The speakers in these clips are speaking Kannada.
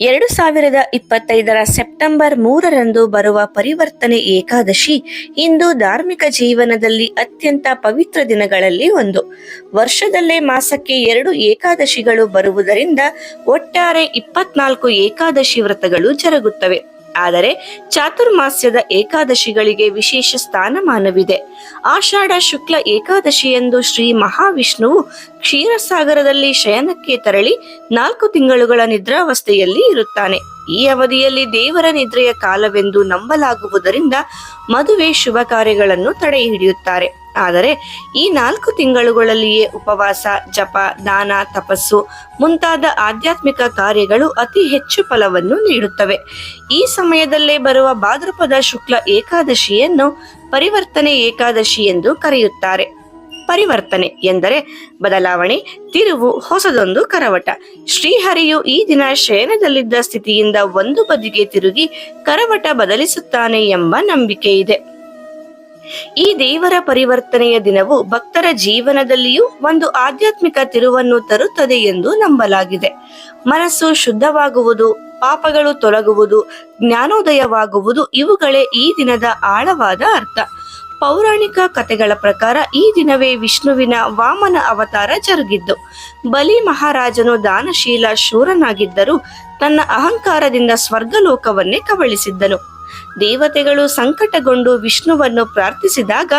ಎರಡು ಸಾವಿರದ ಇಪ್ಪತ್ತೈದರ ಸೆಪ್ಟೆಂಬರ್ ಮೂರರಂದು ಬರುವ ಪರಿವರ್ತನೆ ಏಕಾದಶಿ ಇಂದು ಧಾರ್ಮಿಕ ಜೀವನದಲ್ಲಿ ಅತ್ಯಂತ ಪವಿತ್ರ ದಿನಗಳಲ್ಲಿ ಒಂದು. ವರ್ಷದಲ್ಲೇ ಮಾಸಕ್ಕೆ ಎರಡು ಏಕಾದಶಿಗಳು ಬರುವುದರಿಂದ ಒಟ್ಟಾರೆ ಇಪ್ಪತ್ನಾಲ್ಕು ಏಕಾದಶಿ ವ್ರತಗಳು ಜರುಗುತ್ತವೆ. ಆದರೆ ಚಾತುರ್ಮಾಸ್ಯದ ಏಕಾದಶಿಗಳಿಗೆ ವಿಶೇಷ ಸ್ಥಾನಮಾನವಿದೆ. ಆಷಾಢ ಶುಕ್ಲ ಏಕಾದಶಿಯಂದು ಶ್ರೀ ಮಹಾವಿಷ್ಣುವು ಕ್ಷೀರಸಾಗರದಲ್ಲಿ ಶಯನಕ್ಕೆ ತೆರಳಿ ನಾಲ್ಕು ತಿಂಗಳುಗಳ ನಿದ್ರಾವಸ್ಥೆಯಲ್ಲಿ ಇರುತ್ತಾನೆ. ಈ ಅವಧಿಯಲ್ಲಿ ದೇವರ ನಿದ್ರೆಯ ಕಾಲವೆಂದು ನಂಬಲಾಗುವುದರಿಂದ ಮದುವೆ ಶುಭ ಕಾರ್ಯಗಳನ್ನು ತಡೆ ಹಿಡಿಯುತ್ತಾರೆ. ಆದರೆ ಈ ನಾಲ್ಕು ತಿಂಗಳುಗಳಲ್ಲಿಯೇ ಉಪವಾಸ, ಜಪ, ದಾನ, ತಪಸ್ಸು ಮುಂತಾದ ಆಧ್ಯಾತ್ಮಿಕ ಕಾರ್ಯಗಳು ಅತಿ ಹೆಚ್ಚು ಫಲವನ್ನು ನೀಡುತ್ತವೆ. ಈ ಸಮಯದಲ್ಲೇ ಬರುವ ಭಾದ್ರಪದ ಶುಕ್ಲ ಏಕಾದಶಿಯನ್ನು ಪರಿವರ್ತನೆ ಏಕಾದಶಿ ಎಂದು ಕರೆಯುತ್ತಾರೆ. ಪರಿವರ್ತನೆ ಎಂದರೆ ಬದಲಾವಣೆ, ತಿರುವು, ಹೊಸದೊಂದು ಕರವಟ. ಶ್ರೀಹರಿಯು ಈ ದಿನ ಶಯನದಲ್ಲಿದ್ದ ಸ್ಥಿತಿಯಿಂದ ಒಂದು ಬದಿಗೆ ತಿರುಗಿ ಕರವಟ ಬದಲಿಸುತ್ತಾನೆ ಎಂಬ ನಂಬಿಕೆ ಇದೆ. ಈ ದೇವರ ಪರಿವರ್ತನೆಯ ದಿನವು ಭಕ್ತರ ಜೀವನದಲ್ಲಿಯೂ ಒಂದು ಆಧ್ಯಾತ್ಮಿಕ ತಿರುವನ್ನು ತರುತ್ತದೆ ಎಂದು ನಂಬಲಾಗಿದೆ. ಮನಸ್ಸು ಶುದ್ಧವಾಗುವುದು, ಪಾಪಗಳು ತೊಲಗುವುದು ಜ್ಞಾನೋದಯವಾಗುವುದು ಇವುಗಳೇ ಈ ದಿನದ ಆಳವಾದ ಅರ್ಥ. ಪೌರಾಣಿಕ ಕಥೆಗಳ ಪ್ರಕಾರ ಈ ದಿನವೇ ವಿಷ್ಣುವಿನ ವಾಮನ ಅವತಾರ ಜರುಗಿದ್ದು. ಬಲಿ ಮಹಾರಾಜನು ದಾನಶೀಲ ಶೂರನಾಗಿದ್ದರೂ ತನ್ನ ಅಹಂಕಾರದಿಂದ ಸ್ವರ್ಗಲೋಕವನ್ನೇ ಕಬಳಿಸಿದ್ದನು. ದೇವತೆಗಳು ಸಂಕಟಗೊಂಡು ವಿಷ್ಣುವನ್ನು ಪ್ರಾರ್ಥಿಸಿದಾಗ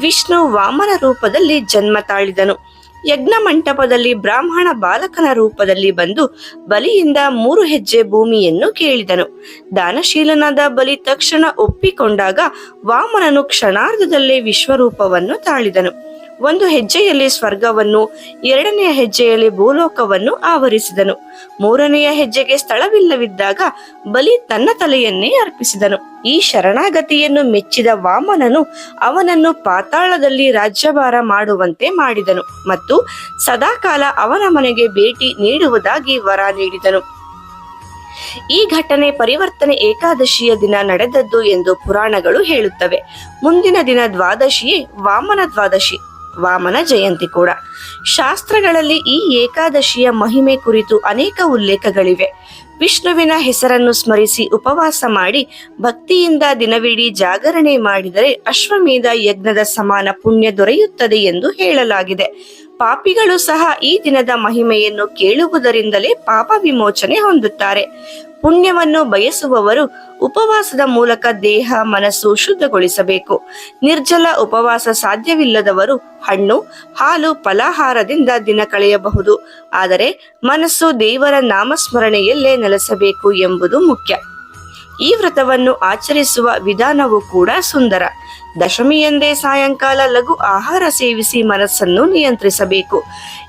ವಿಷ್ಣು ವಾಮನ ರೂಪದಲ್ಲಿ ಜನ್ಮ ತಾಳಿದನು. ಯಜ್ಞ ಮಂಟಪದಲ್ಲಿ ಬ್ರಾಹ್ಮಣ ಬಾಲಕನ ರೂಪದಲ್ಲಿ ಬಂದು ಬಲಿಯಿಂದ ಮೂರು ಹೆಜ್ಜೆ ಭೂಮಿಯನ್ನು ಕೇಳಿದನು. ದಾನಶೀಲನಾದ ಬಲಿ ತಕ್ಷಣ ಒಪ್ಪಿಕೊಂಡಾಗ ವಾಮನನು ಕ್ಷಣಾರ್ಧದಲ್ಲೇ ವಿಶ್ವರೂಪವನ್ನು ತಾಳಿದನು. ಒಂದು ಹೆಜ್ಜೆಯಲ್ಲಿ ಸ್ವರ್ಗವನ್ನು, ಎರಡನೆಯ ಹೆಜ್ಜೆಯಲ್ಲಿ ಭೂಲೋಕವನ್ನು ಆವರಿಸಿದನು. ಮೂರನೆಯ ಹೆಜ್ಜೆಗೆ ಸ್ಥಳವಿಲ್ಲವಿದ್ದಾಗ ಬಲಿ ತನ್ನ ತಲೆಯನ್ನೇ ಅರ್ಪಿಸಿದನು. ಈ ಶರಣಾಗತಿಯನ್ನು ಮೆಚ್ಚಿದ ವಾಮನನು ಅವನನ್ನು ಪಾತಾಳದಲ್ಲಿ ರಾಜ್ಯಭಾರ ಮಾಡುವಂತೆ ಮಾಡಿದನು ಮತ್ತು ಸದಾಕಾಲ ಅವನ ಮನೆಗೆ ಭೇಟಿ ನೀಡುವುದಾಗಿ ವರ ನೀಡಿದನು. ಈ ಘಟನೆ ಪರಿವರ್ತನೆ ಏಕಾದಶಿಯ ದಿನ ನಡೆದದ್ದು ಎಂದು ಪುರಾಣಗಳು ಹೇಳುತ್ತವೆ. ಮುಂದಿನ ದಿನ ದ್ವಾದಶಿಯೇ ವಾಮನ ದ್ವಾದಶಿ. ವಾಮನ ಜಯಂತಿ ಕೂಡ. ಶಾಸ್ತ್ರಗಳಲ್ಲಿ ಈ ಏಕಾದಶಿಯ ಮಹಿಮೆ ಕುರಿತು ಅನೇಕ ಉಲ್ಲೇಖಗಳಿವೆ. ವಿಷ್ಣುವಿನ ಹೆಸರನ್ನು ಸ್ಮರಿಸಿ ಉಪವಾಸ ಮಾಡಿ ಭಕ್ತಿಯಿಂದ ದಿನವಿಡೀ ಜಾಗರಣೆ ಮಾಡಿದರೆ ಅಶ್ವಮೇಧ ಯಜ್ಞದ ಸಮಾನ ಪುಣ್ಯ ದೊರೆಯುತ್ತದೆ ಎಂದು ಹೇಳಲಾಗಿದೆ. ಪಾಪಿಗಳು ಸಹ ಈ ದಿನದ ಮಹಿಮೆಯನ್ನು ಕೇಳುವುದರಿಂದಲೇ ಪಾಪ ವಿಮೋಚನೆ ಹೊಂದುತ್ತಾರೆ. ಪುಣ್ಯವನ್ನು ಬಯಸುವವರು ಉಪವಾಸದ ಮೂಲಕ ದೇಹ, ಮನಸ್ಸು ಶುದ್ಧಗೊಳಿಸಬೇಕು. ನಿರ್ಜಲ ಉಪವಾಸ ಸಾಧ್ಯವಿಲ್ಲದವರು ಹಣ್ಣು, ಹಾಲು, ಫಲಾಹಾರದಿಂದ ದಿನ ಕಳೆಯಬಹುದು. ಆದರೆ ಮನಸ್ಸು ದೇವರ ನಾಮಸ್ಮರಣೆಯಲ್ಲೇ ನೆಲೆಸಬೇಕು ಎಂಬುದು ಮುಖ್ಯ. ಈ ವ್ರತವನ್ನು ಆಚರಿಸುವ ವಿಧಾನವೂ ಕೂಡ ಸುಂದರ. ದಶಮಿಯಂದೇ ಸಾಯಂಕಾಲ ಲಘು ಆಹಾರ ಸೇವಿಸಿ ಮನಸ್ಸನ್ನು ನಿಯಂತ್ರಿಸಬೇಕು.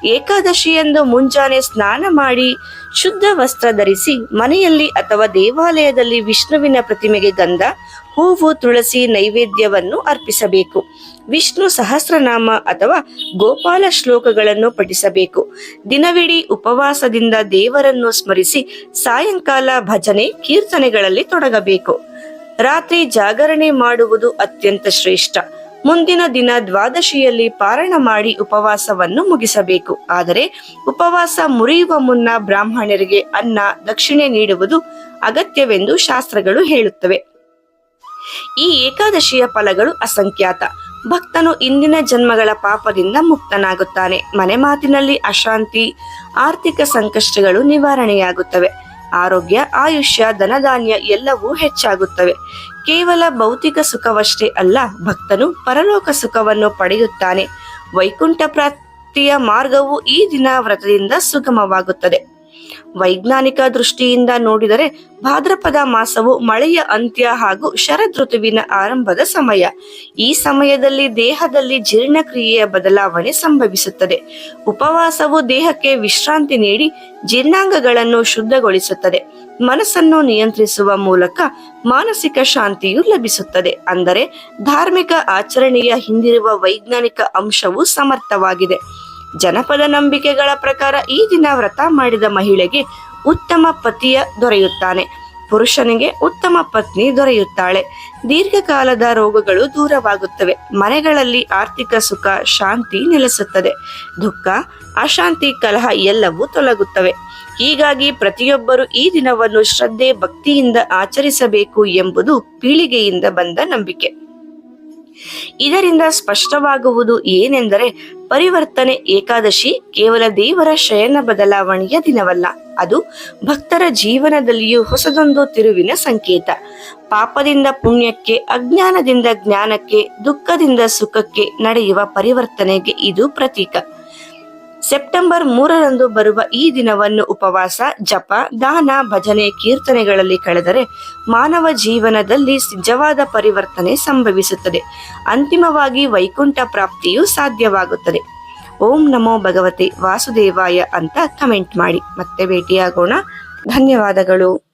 ಏಕಾದಶಿಯಂದು ಮುಂಜಾನೆ ಸ್ನಾನ ಮಾಡಿ ಶುದ್ಧ ವಸ್ತ್ರ ಧರಿಸಿ ಮನೆಯಲ್ಲಿ ಅಥವಾ ದೇವಾಲಯದಲ್ಲಿ ವಿಷ್ಣುವಿನ ಪ್ರತಿಮೆಗೆ ಗಂಧ ಹೂವು ತುಳಸಿ ನೈವೇದ್ಯವನ್ನು ಅರ್ಪಿಸಬೇಕು. ವಿಷ್ಣು ಸಹಸ್ರನಾಮ ಅಥವಾ ಗೋಪಾಲ ಶ್ಲೋಕಗಳನ್ನು ಪಠಿಸಬೇಕು. ದಿನವಿಡೀ ಉಪವಾಸದಿಂದ ದೇವರನ್ನು ಸ್ಮರಿಸಿ ಸಾಯಂಕಾಲ ಭಜನೆ, ಕೀರ್ತನೆಗಳಲ್ಲಿ ತೊಡಗಬೇಕು. ರಾತ್ರಿ ಜಾಗರಣೆ ಮಾಡುವುದು ಅತ್ಯಂತ ಶ್ರೇಷ್ಠ. ಮುಂದಿನ ದಿನ ದ್ವಾದಶಿಯಲ್ಲಿ ಪಾರಣ ಮಾಡಿ ಉಪವಾಸವನ್ನು ಮುಗಿಸಬೇಕು. ಆದರೆ ಉಪವಾಸ ಮುರಿಯುವ ಮುನ್ನ ಬ್ರಾಹ್ಮಣರಿಗೆ ಅನ್ನ, ದಕ್ಷಿಣೆ ನೀಡುವುದು ಅಗತ್ಯವೆಂದು ಶಾಸ್ತ್ರಗಳು ಹೇಳುತ್ತವೆ. ಈ ಏಕಾದಶಿಯ ಫಲಗಳು ಅಸಂಖ್ಯಾತ. ಭಕ್ತನು ಇಂದಿನ ಜನ್ಮಗಳ ಪಾಪದಿಂದ ಮುಕ್ತನಾಗುತ್ತಾನೆ. ಮನೆ ಮಾತಿನಲ್ಲಿ ಅಶಾಂತಿ, ಆರ್ಥಿಕ ಸಂಕಷ್ಟಗಳು ನಿವಾರಣೆಯಾಗುತ್ತವೆ. ಆರೋಗ್ಯ, ಆಯುಷ್ಯ, ಧನಧಾನ್ಯ ಎಲ್ಲವೂ ಹೆಚ್ಚಾಗುತ್ತವೆ. ಕೇವಲ ಭೌತಿಕ ಸುಖವಷ್ಟೇ ಅಲ್ಲ, ಭಕ್ತನು ಪರಲೋಕ ಸುಖವನ್ನು ಪಡೆಯುತ್ತಾನೆ. ವೈಕುಂಠ ಪ್ರಾಪ್ತಿಯ ಮಾರ್ಗವು ಈ ದಿನ ವ್ರತದಿಂದ ಸುಗಮವಾಗುತ್ತದೆ. ವೈಜ್ಞಾನಿಕ ದೃಷ್ಟಿಯಿಂದ ನೋಡಿದರೆ ಭಾದ್ರಪದ ಮಾಸವು ಮಳೆಯ ಅಂತ್ಯ ಹಾಗೂ ಶರದ್ ಋತುವಿನ ಆರಂಭದ ಸಮಯ. ಈ ಸಮಯದಲ್ಲಿ ದೇಹದಲ್ಲಿ ಜೀರ್ಣಕ್ರಿಯೆಯ ಬದಲಾವಣೆ ಸಂಭವಿಸುತ್ತದೆ. ಉಪವಾಸವು ದೇಹಕ್ಕೆ ವಿಶ್ರಾಂತಿ ನೀಡಿ ಜೀರ್ಣಾಂಗಗಳನ್ನು ಶುದ್ಧಗೊಳಿಸುತ್ತದೆ. ಮನಸ್ಸನ್ನು ನಿಯಂತ್ರಿಸುವ ಮೂಲಕ ಮಾನಸಿಕ ಶಾಂತಿಯು ಲಭಿಸುತ್ತದೆ. ಅಂದರೆ ಧಾರ್ಮಿಕ ಆಚರಣೆಯ ಹಿಂದಿರುವ ವೈಜ್ಞಾನಿಕ ಅಂಶವು ಸಮರ್ಥವಾಗಿದೆ. ಜನಪದ ನಂಬಿಕೆಗಳ ಪ್ರಕಾರ ಈ ದಿನ ವ್ರತ ಮಾಡಿದ ಮಹಿಳೆಗೆ ಉತ್ತಮ ಪತಿಯ ದೊರೆಯುತ್ತಾನೆ. ಪುರುಷನಿಗೆ ಉತ್ತಮ ಪತ್ನಿ ದೊರೆಯುತ್ತಾಳೆ. ದೀರ್ಘಕಾಲದ ರೋಗಗಳು ದೂರವಾಗುತ್ತವೆ. ಮನೆಗಳಲ್ಲಿ ಆರ್ಥಿಕ ಸುಖ, ಶಾಂತಿ ನೆಲೆಸುತ್ತದೆ. ದುಃಖ, ಅಶಾಂತಿ, ಕಲಹ ಎಲ್ಲವೂ ತೊಲಗುತ್ತವೆ. ಹೀಗಾಗಿ ಪ್ರತಿಯೊಬ್ಬರು ಈ ದಿನವನ್ನು ಶ್ರದ್ಧೆ, ಭಕ್ತಿಯಿಂದ ಆಚರಿಸಬೇಕು ಎಂಬುದು ಪೀಳಿಗೆಯಿಂದ ಬಂದ ನಂಬಿಕೆ. ಇದರಿಂದ ಸ್ಪಷ್ಟವಾಗುವುದು ಏನೆಂದರೆ ಪರಿವರ್ತನೆ ಏಕಾದಶಿ ಕೇವಲ ದೇವರ ಶಯನ ಬದಲಾವಣೆಯ ದಿನವಲ್ಲ. ಅದು ಭಕ್ತರ ಜೀವನದಲ್ಲಿಯೂ ಹೊಸದೊಂದು ತಿರುವಿನ ಸಂಕೇತ. ಪಾಪದಿಂದ ಪುಣ್ಯಕ್ಕೆ, ಅಜ್ಞಾನದಿಂದ ಜ್ಞಾನಕ್ಕೆ, ದುಃಖದಿಂದ ಸುಖಕ್ಕೆ ನಡೆಯುವ ಪರಿವರ್ತನೆಗೆ ಇದು ಪ್ರತೀಕ. ಸೆಪ್ಟೆಂಬರ್ ಮೂರರಂದು ಬರುವ ಈ ದಿನವನ್ನು ಉಪವಾಸ, ಜಪ, ದಾನ, ಭಜನೆ, ಕೀರ್ತನೆಗಳಲ್ಲಿ ಕಳೆದರೆ ಮಾನವ ಜೀವನದಲ್ಲಿ ನಿಜವಾದ ಪರಿವರ್ತನೆ ಸಂಭವಿಸುತ್ತದೆ. ಅಂತಿಮವಾಗಿ ವೈಕುಂಠ ಪ್ರಾಪ್ತಿಯು ಸಾಧ್ಯವಾಗುತ್ತದೆ. ಓಂ ನಮೋ ಭಗವತೆ ವಾಸುದೇವಾಯ ಅಂತ ಕಮೆಂಟ್ ಮಾಡಿ. ಮತ್ತೆ ಭೇಟಿಯಾಗೋಣ. ಧನ್ಯವಾದಗಳು.